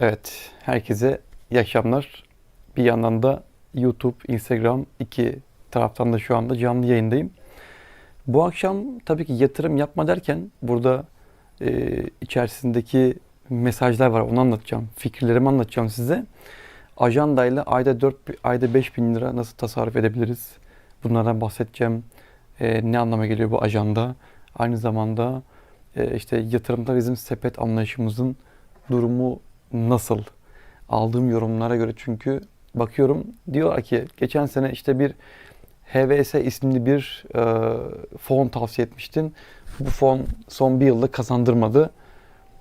Evet, herkese iyi akşamlar. Bir yandan da YouTube, Instagram iki taraftan da şu anda canlı yayındayım. Bu akşam tabii ki yatırım yapma derken burada e, içerisindeki mesajlar var. Onu anlatacağım. Fikirlerimi anlatacağım size. Ajandayla ayda 4, ayda 5 bin lira nasıl tasarruf edebiliriz? Bunlardan bahsedeceğim. E, ne anlama geliyor bu ajanda? Aynı zamanda e, işte yatırımda bizim sepet anlayışımızın durumu nasıl? Aldığım yorumlara göre çünkü bakıyorum diyorlar ki geçen sene işte bir HVS isimli bir e, fon tavsiye etmiştin. Bu fon son bir yılda kazandırmadı.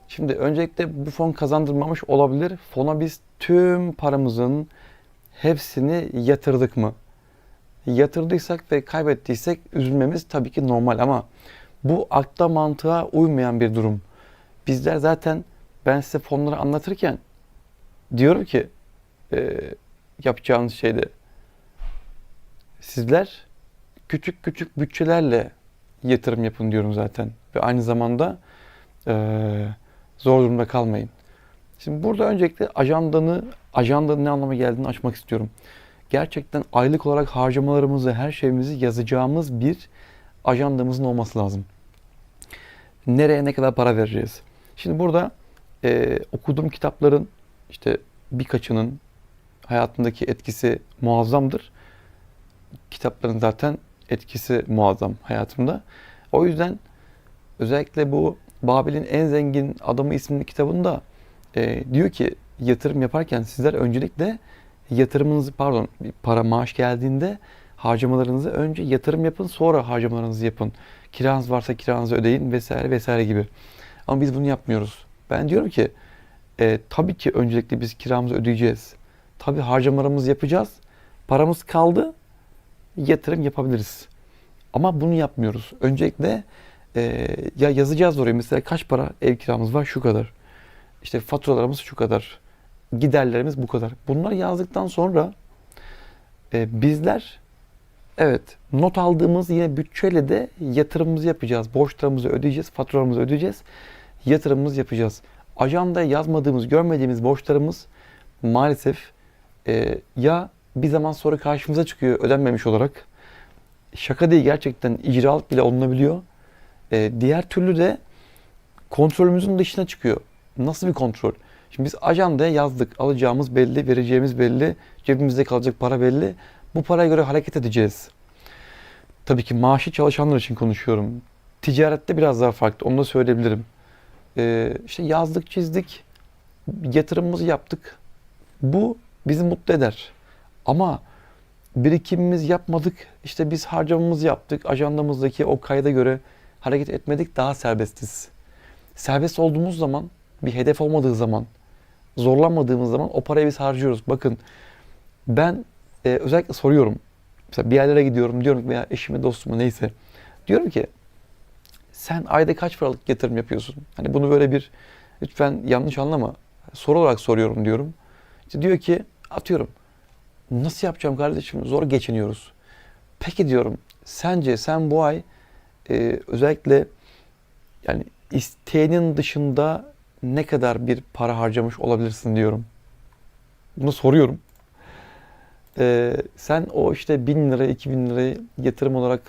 Şimdi öncelikle bu fon kazandırmamış olabilir. Fona biz tüm paramızın hepsini yatırdık mı? Yatırdıysak ve kaybettiysek üzülmemiz tabii ki normal ama bu akla mantığa uymayan bir durum. Bizler zaten ben size fonları anlatırken diyorum ki e, yapacağınız şeyde sizler küçük küçük bütçelerle yatırım yapın diyorum zaten. Ve aynı zamanda e, zor durumda kalmayın. Şimdi burada öncelikle ajandanı, ajandanın ne anlama geldiğini açmak istiyorum. Gerçekten aylık olarak harcamalarımızı, her şeyimizi yazacağımız bir ajandamızın olması lazım. Nereye ne kadar para vereceğiz? Şimdi burada e, okuduğum kitapların işte birkaçının hayatımdaki etkisi muazzamdır. Kitapların zaten etkisi muazzam hayatımda. O yüzden özellikle bu Babil'in en zengin adamı isimli kitabında e, diyor ki yatırım yaparken sizler öncelikle yatırımınızı pardon para maaş geldiğinde harcamalarınızı önce yatırım yapın sonra harcamalarınızı yapın. Kiranız varsa kiranızı ödeyin vesaire vesaire gibi. Ama biz bunu yapmıyoruz. Ben diyorum ki e, tabii ki öncelikle biz kiramızı ödeyeceğiz. Tabii harcamalarımızı yapacağız. Paramız kaldı yatırım yapabiliriz. Ama bunu yapmıyoruz. Öncelikle e, ya yazacağız oraya mesela kaç para ev kiramız var şu kadar. İşte faturalarımız şu kadar. Giderlerimiz bu kadar. Bunları yazdıktan sonra e, bizler evet not aldığımız yine bütçeyle de yatırımımızı yapacağız. Borçlarımızı ödeyeceğiz, faturalarımızı ödeyeceğiz. Yatırımımızı yapacağız. Ajandaya yazmadığımız, görmediğimiz borçlarımız maalesef e, ya bir zaman sonra karşımıza çıkıyor ödenmemiş olarak. Şaka değil gerçekten icralık bile olunabiliyor. E, diğer türlü de kontrolümüzün dışına çıkıyor. Nasıl bir kontrol? Şimdi biz ajandaya yazdık. Alacağımız belli, vereceğimiz belli, cebimizde kalacak para belli. Bu paraya göre hareket edeceğiz. Tabii ki maaşı çalışanlar için konuşuyorum. Ticarette biraz daha farklı. Onu da söyleyebilirim. Ee, işte yazdık, çizdik. Yatırımımızı yaptık. Bu bizi mutlu eder. Ama birikimimiz yapmadık. İşte biz harcamamızı yaptık. Ajandamızdaki o kayda göre hareket etmedik. Daha serbestiz. Serbest olduğumuz zaman, bir hedef olmadığı zaman, zorlanmadığımız zaman o parayı biz harcıyoruz. Bakın ben e, özellikle soruyorum. Mesela bir yerlere gidiyorum diyorum veya eşime dostuma neyse. Diyorum ki sen ayda kaç paralık yatırım yapıyorsun? Hani bunu böyle bir lütfen yanlış anlama. Soru olarak soruyorum diyorum. İşte diyor ki atıyorum. Nasıl yapacağım kardeşim? Zor geçiniyoruz. Peki diyorum. Sence sen bu ay e, özellikle yani isteğinin dışında ne kadar bir para harcamış olabilirsin diyorum. Bunu soruyorum. Ee, sen o işte bin lira, iki bin lirayı yatırım olarak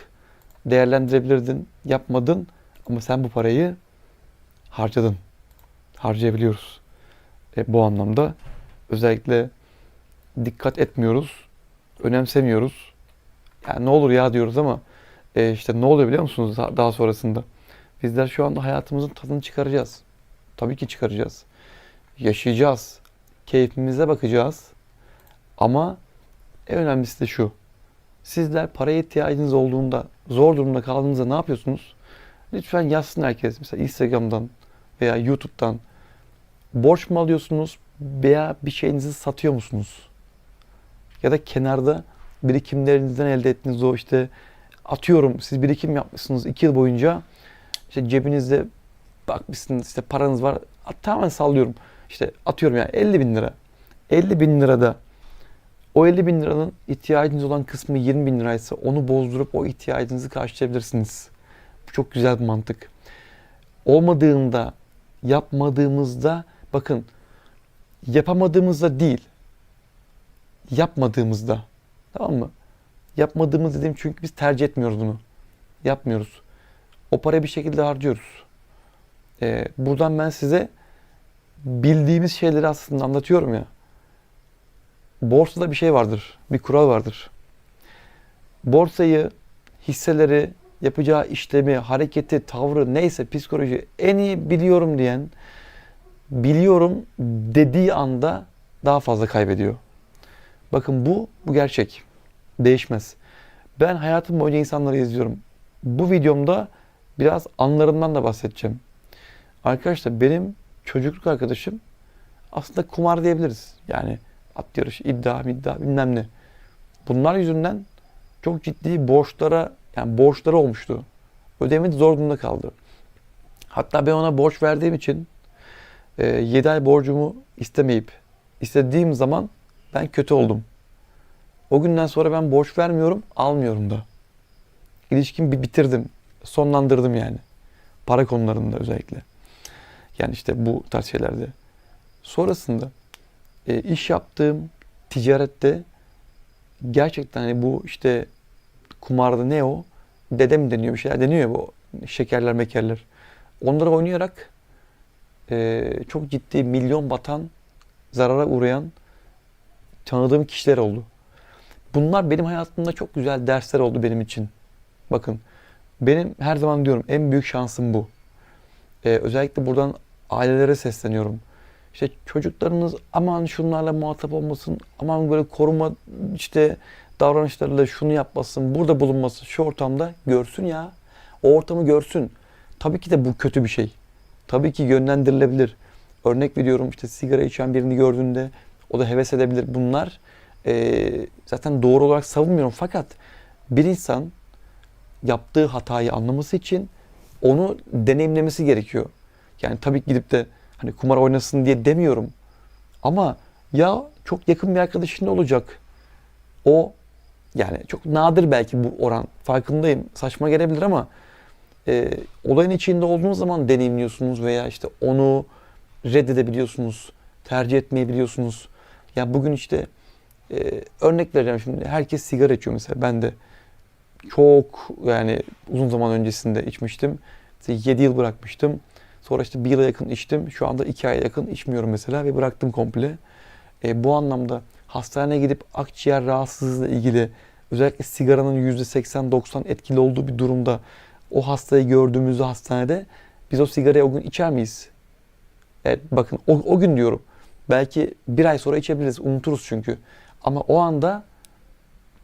değerlendirebilirdin, yapmadın ama sen bu parayı harcadın. Harcayabiliyoruz. E, bu anlamda özellikle dikkat etmiyoruz, önemsemiyoruz. Yani ne olur ya diyoruz ama e, işte ne oluyor biliyor musunuz daha, sonrasında? Bizler şu anda hayatımızın tadını çıkaracağız. Tabii ki çıkaracağız. Yaşayacağız. Keyfimize bakacağız. Ama en önemlisi de şu. Sizler paraya ihtiyacınız olduğunda, zor durumda kaldığınızda ne yapıyorsunuz? Lütfen yazsın herkes. Mesela Instagram'dan veya YouTube'dan borç mu alıyorsunuz veya bir şeyinizi satıyor musunuz? Ya da kenarda birikimlerinizden elde ettiğiniz o işte atıyorum siz birikim yapmışsınız 2 yıl boyunca işte cebinizde bakmışsınız işte paranız var tamamen sallıyorum işte atıyorum yani 50 bin lira 50 bin lirada o 50 bin liranın ihtiyacınız olan kısmı 20 bin liraysa onu bozdurup o ihtiyacınızı karşılayabilirsiniz. Çok güzel bir mantık. Olmadığında, yapmadığımızda bakın yapamadığımızda değil, yapmadığımızda. Tamam mı? Yapmadığımız dediğim çünkü biz tercih etmiyoruz bunu. Yapmıyoruz. O parayı bir şekilde harcıyoruz. Ee, buradan ben size bildiğimiz şeyleri aslında anlatıyorum ya. Borsada bir şey vardır. Bir kural vardır. Borsayı, hisseleri, yapacağı işlemi, hareketi, tavrı neyse psikoloji en iyi biliyorum diyen biliyorum dediği anda daha fazla kaybediyor. Bakın bu bu gerçek. Değişmez. Ben hayatım boyunca insanları izliyorum. Bu videomda biraz anlarından da bahsedeceğim. Arkadaşlar benim çocukluk arkadaşım aslında kumar diyebiliriz. Yani at yarışı, iddia, iddia bilmem ne. Bunlar yüzünden çok ciddi borçlara yani borçları olmuştu. Ödemedi zor durumda kaldı. Hatta ben ona borç verdiğim için e, 7 ay borcumu istemeyip istediğim zaman ben kötü oldum. O günden sonra ben borç vermiyorum, almıyorum da. İlişkimi bitirdim. Sonlandırdım yani. Para konularında özellikle. Yani işte bu tarz şeylerde. Sonrasında e, iş yaptığım ticarette gerçekten hani bu işte kumarda ne o? Dede mi deniyor bir şeyler deniyor ya bu şekerler mekerler. Onları oynayarak e, çok ciddi milyon batan, zarara uğrayan tanıdığım kişiler oldu. Bunlar benim hayatımda çok güzel dersler oldu benim için. Bakın benim her zaman diyorum en büyük şansım bu. Ee, özellikle buradan ailelere sesleniyorum. İşte çocuklarınız aman şunlarla muhatap olmasın, aman böyle koruma işte davranışlarıyla şunu yapmasın, burada bulunmasın, şu ortamda görsün ya. O ortamı görsün. Tabii ki de bu kötü bir şey. Tabii ki yönlendirilebilir. Örnek veriyorum işte sigara içen birini gördüğünde o da heves edebilir. Bunlar e, zaten doğru olarak savunmuyorum. Fakat bir insan yaptığı hatayı anlaması için onu deneyimlemesi gerekiyor. Yani tabii gidip de hani kumar oynasın diye demiyorum. Ama ya çok yakın bir arkadaşın olacak? O yani çok nadir belki bu oran. Farkındayım. Saçma gelebilir ama e, olayın içinde olduğunuz zaman deneyimliyorsunuz veya işte onu reddedebiliyorsunuz. Tercih etmeyi biliyorsunuz. Ya bugün işte e, örnek vereceğim şimdi. Herkes sigara içiyor mesela. Ben de çok yani uzun zaman öncesinde içmiştim. İşte 7 yıl bırakmıştım. Sonra işte bir yıla yakın içtim. Şu anda 2 aya yakın içmiyorum mesela ve bıraktım komple. E, bu anlamda hastaneye gidip akciğer rahatsızlığıyla ilgili özellikle sigaranın %80-90 etkili olduğu bir durumda o hastayı gördüğümüzde hastanede biz o sigarayı o gün içer miyiz? Evet bakın o, o gün diyorum. Belki bir ay sonra içebiliriz. Unuturuz çünkü. Ama o anda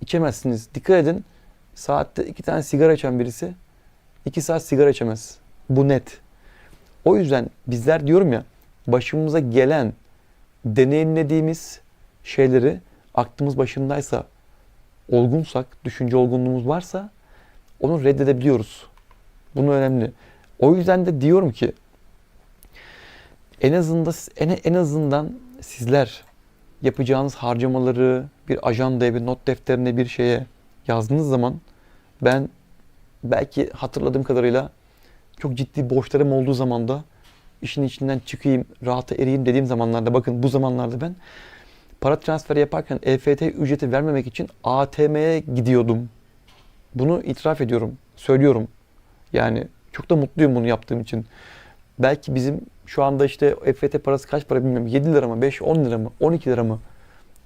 içemezsiniz. Dikkat edin. Saatte iki tane sigara içen birisi iki saat sigara içemez. Bu net. O yüzden bizler diyorum ya başımıza gelen deneyimlediğimiz şeyleri aklımız başındaysa olgunsak, düşünce olgunluğumuz varsa onu reddedebiliyoruz. Bunu önemli. O yüzden de diyorum ki en azından en, en azından sizler yapacağınız harcamaları bir ajandaya, bir not defterine, bir şeye yazdığınız zaman ben belki hatırladığım kadarıyla çok ciddi borçlarım olduğu zamanda işin içinden çıkayım, rahata eriyim dediğim zamanlarda bakın bu zamanlarda ben para transferi yaparken EFT ücreti vermemek için ATM'ye gidiyordum. Bunu itiraf ediyorum, söylüyorum. Yani çok da mutluyum bunu yaptığım için. Belki bizim şu anda işte EFT parası kaç para bilmiyorum. 7 lira mı, 5, 10 lira mı, 12 lira mı?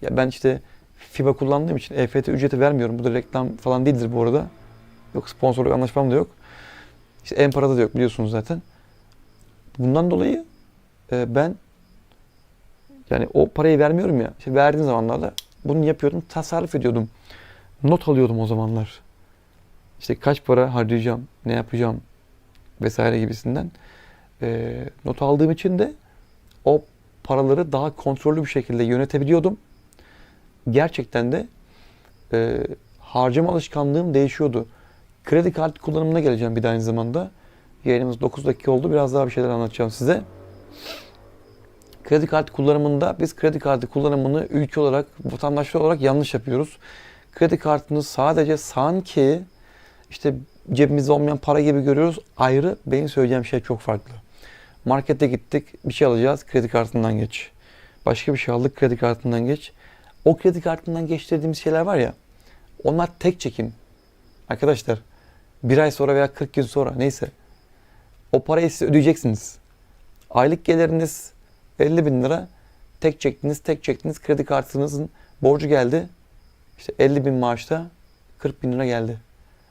Ya ben işte FIBA kullandığım için EFT ücreti vermiyorum. Bu da reklam falan değildir bu arada. Yok sponsorluk anlaşmam da yok. İşte en parada da yok biliyorsunuz zaten. Bundan dolayı e, ben yani o parayı vermiyorum ya. İşte verdiğim zamanlarda bunu yapıyordum, tasarruf ediyordum. Not alıyordum o zamanlar. İşte kaç para harcayacağım, ne yapacağım vesaire gibisinden. E, not aldığım için de o paraları daha kontrollü bir şekilde yönetebiliyordum. Gerçekten de e, harcama alışkanlığım değişiyordu. Kredi kartı kullanımına geleceğim bir de aynı zamanda. Yayınımız 9 dakika oldu. Biraz daha bir şeyler anlatacağım size. Kredi kartı kullanımında biz kredi kartı kullanımını ülke olarak, vatandaşlar olarak yanlış yapıyoruz. Kredi kartını sadece sanki işte cebimizde olmayan para gibi görüyoruz. Ayrı benim söyleyeceğim şey çok farklı. Markete gittik, bir şey alacağız, kredi kartından geç. Başka bir şey aldık kredi kartından geç. O kredi kartından geçtirdiğimiz şeyler var ya. Onlar tek çekim. Arkadaşlar bir ay sonra veya 40 gün sonra neyse. O parayı siz ödeyeceksiniz. Aylık geliriniz 50 bin lira. Tek çektiniz, tek çektiniz. Kredi kartınızın borcu geldi. İşte 50 bin maaşta 40 bin lira geldi.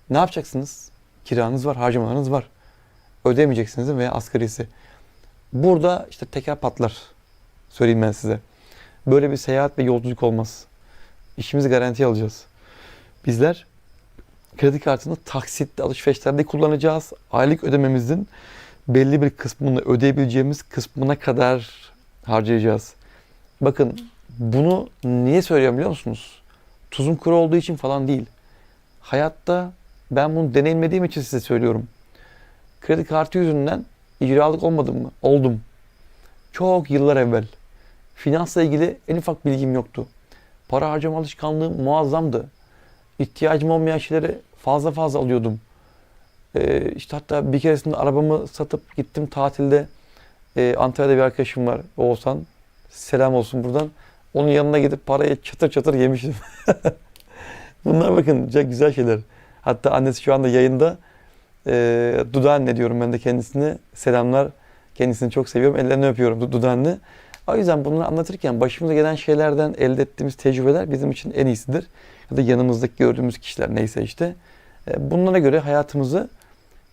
Ne yapacaksınız? Kiranız var, harcamalarınız var. Ödemeyeceksiniz veya asgarisi. Burada işte teker patlar. Söyleyeyim ben size. Böyle bir seyahat ve yolculuk olmaz. İşimizi garantiye alacağız. Bizler kredi kartını taksitli alışverişlerde kullanacağız. Aylık ödememizin belli bir kısmını ödeyebileceğimiz kısmına kadar harcayacağız. Bakın bunu niye söylüyorum biliyor musunuz? Tuzum kuru olduğu için falan değil. Hayatta ben bunu deneyimlediğim için size söylüyorum. Kredi kartı yüzünden icralık olmadım mı? Oldum. Çok yıllar evvel. Finansla ilgili en ufak bilgim yoktu. Para harcama alışkanlığım muazzamdı. İhtiyacım olmayan şeyleri fazla fazla alıyordum. Ee, işte hatta bir keresinde arabamı satıp gittim tatilde. Ee, Antalya'da bir arkadaşım var Oğuzhan. Selam olsun buradan. Onun yanına gidip parayı çatır çatır yemiştim. Bunlar bakın çok güzel şeyler. Hatta annesi şu anda yayında. Ee, Duda anne diyorum ben de kendisine. Selamlar. Kendisini çok seviyorum. Ellerini öpüyorum Du- Duda anne. O yüzden bunları anlatırken başımıza gelen şeylerden elde ettiğimiz tecrübeler bizim için en iyisidir. Ya da yanımızdaki gördüğümüz kişiler neyse işte. Ee, Bunlara göre hayatımızı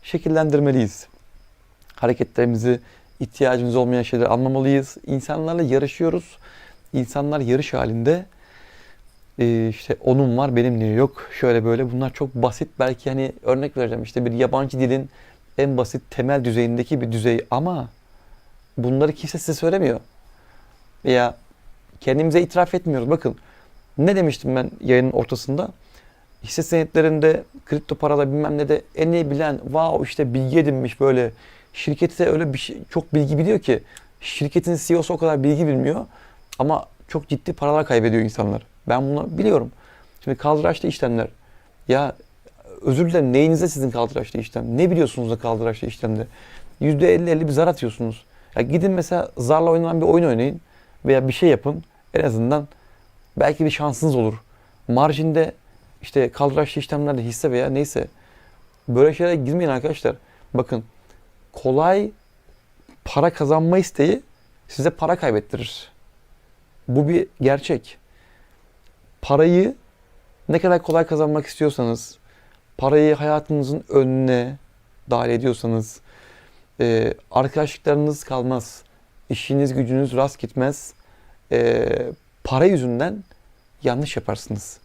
şekillendirmeliyiz. Hareketlerimizi, ihtiyacımız olmayan şeyleri almamalıyız. İnsanlarla yarışıyoruz. İnsanlar yarış halinde. Ee, işte onun var benim niye yok şöyle böyle bunlar çok basit belki hani örnek vereceğim işte bir yabancı dilin en basit temel düzeyindeki bir düzey ama bunları kimse size söylemiyor veya kendimize itiraf etmiyoruz bakın ne demiştim ben yayının ortasında hisse senetlerinde kripto parada bilmem ne de en iyi bilen wow işte bilgi edinmiş böyle şirketi de öyle bir şey, çok bilgi biliyor ki şirketin CEO'su o kadar bilgi bilmiyor ama çok ciddi paralar kaybediyor insanlar. Ben bunu biliyorum. Şimdi kaldıraçlı işlemler. Ya özür dilerim neyinize sizin kaldıraçlı işlem? Ne biliyorsunuz da kaldıraçlı işlemde? %50-50 bir zar atıyorsunuz. Ya gidin mesela zarla oynanan bir oyun oynayın veya bir şey yapın. En azından belki bir şansınız olur. Marjinde işte kaldıraçlı işlemlerde hisse veya neyse böyle şeylere girmeyin arkadaşlar. Bakın kolay para kazanma isteği size para kaybettirir. Bu bir gerçek. Parayı ne kadar kolay kazanmak istiyorsanız, parayı hayatınızın önüne dahil ediyorsanız, e, arkadaşlıklarınız kalmaz, işiniz gücünüz rast gitmez, e, para yüzünden yanlış yaparsınız.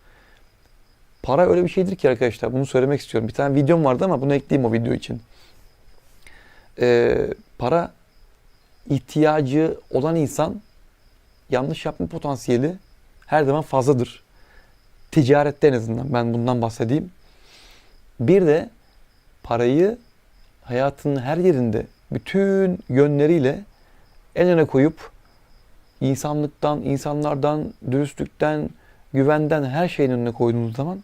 Para öyle bir şeydir ki arkadaşlar, bunu söylemek istiyorum. Bir tane videom vardı ama bunu ekleyeyim o video için. E, para ihtiyacı olan insan yanlış yapma potansiyeli her zaman fazladır. Ticarette en azından ben bundan bahsedeyim. Bir de parayı hayatının her yerinde bütün yönleriyle en öne koyup insanlıktan, insanlardan, dürüstlükten, güvenden her şeyin önüne koyduğunuz zaman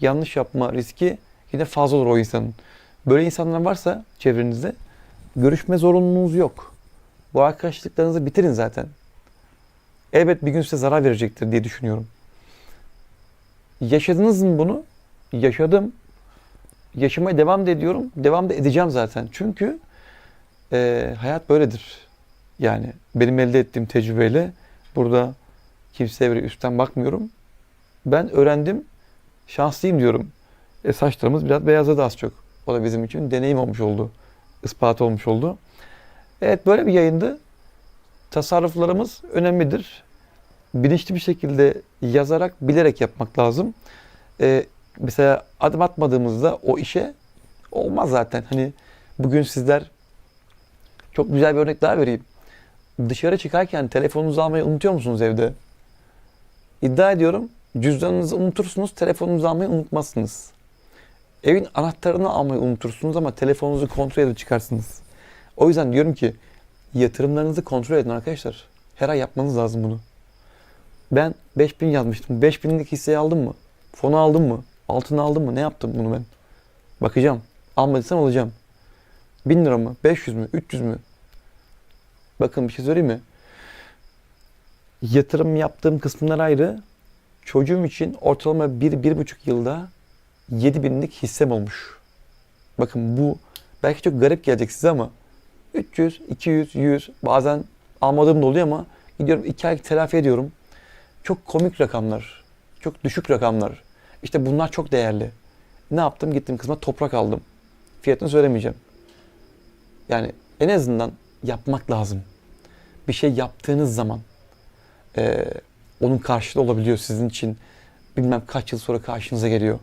yanlış yapma riski yine fazla olur o insanın. Böyle insanlar varsa çevrenizde görüşme zorunluluğunuz yok. Bu arkadaşlıklarınızı bitirin zaten. Elbet bir gün size zarar verecektir diye düşünüyorum. Yaşadınız mı bunu? Yaşadım. Yaşamaya devam da ediyorum. Devam da edeceğim zaten. Çünkü e, hayat böyledir. Yani benim elde ettiğim tecrübeyle burada kimseye böyle üstten bakmıyorum. Ben öğrendim. Şanslıyım diyorum. E, saçlarımız biraz beyazladı az çok. O da bizim için deneyim olmuş oldu. Ispat olmuş oldu. Evet böyle bir yayındı. Tasarruflarımız önemlidir. Bilinçli bir şekilde yazarak, bilerek yapmak lazım. Ee, mesela adım atmadığımızda o işe olmaz zaten. Hani bugün sizler çok güzel bir örnek daha vereyim. Dışarı çıkarken telefonunuzu almayı unutuyor musunuz evde? İddia ediyorum cüzdanınızı unutursunuz, telefonunuzu almayı unutmazsınız. Evin anahtarını almayı unutursunuz ama telefonunuzu kontrol edip çıkarsınız. O yüzden diyorum ki yatırımlarınızı kontrol edin arkadaşlar. Her ay yapmanız lazım bunu. Ben 5000 yazmıştım. 5000'lik hisseyi aldım mı? Fonu aldım mı? Altını aldım mı? Ne yaptım bunu ben? Bakacağım. Almadıysam alacağım. 1000 lira mı? 500 mü? 300 mü? Bakın bir şey söyleyeyim mi? yatırım yaptığım kısımlar ayrı. Çocuğum için ortalama bir, bir buçuk yılda 7 binlik hissem olmuş. Bakın bu belki çok garip gelecek size ama 300, 200, 100 bazen almadığım da oluyor ama gidiyorum 2 ay telafi ediyorum. Çok komik rakamlar. Çok düşük rakamlar. İşte bunlar çok değerli. Ne yaptım? Gittim kısma toprak aldım. Fiyatını söylemeyeceğim. Yani en azından yapmak lazım. Bir şey yaptığınız zaman eee, onun karşılığı olabiliyor sizin için. Bilmem kaç yıl sonra karşınıza geliyor.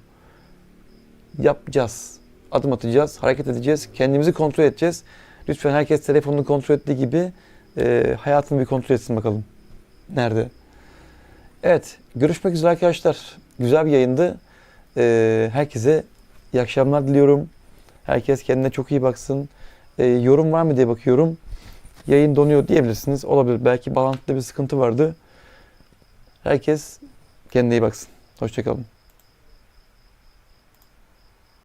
Yapacağız. Adım atacağız, hareket edeceğiz, kendimizi kontrol edeceğiz. Lütfen herkes telefonunu kontrol ettiği gibi eee hayatını bir kontrol etsin bakalım. Nerede? Evet, görüşmek üzere arkadaşlar. Güzel bir yayındı. Eee, herkese iyi akşamlar diliyorum. Herkes kendine çok iyi baksın. Eee, yorum var mı diye bakıyorum. Yayın donuyor diyebilirsiniz. Olabilir. Belki bağlantıda bir sıkıntı vardı. Herkes kendine iyi baksın. Hoşçakalın.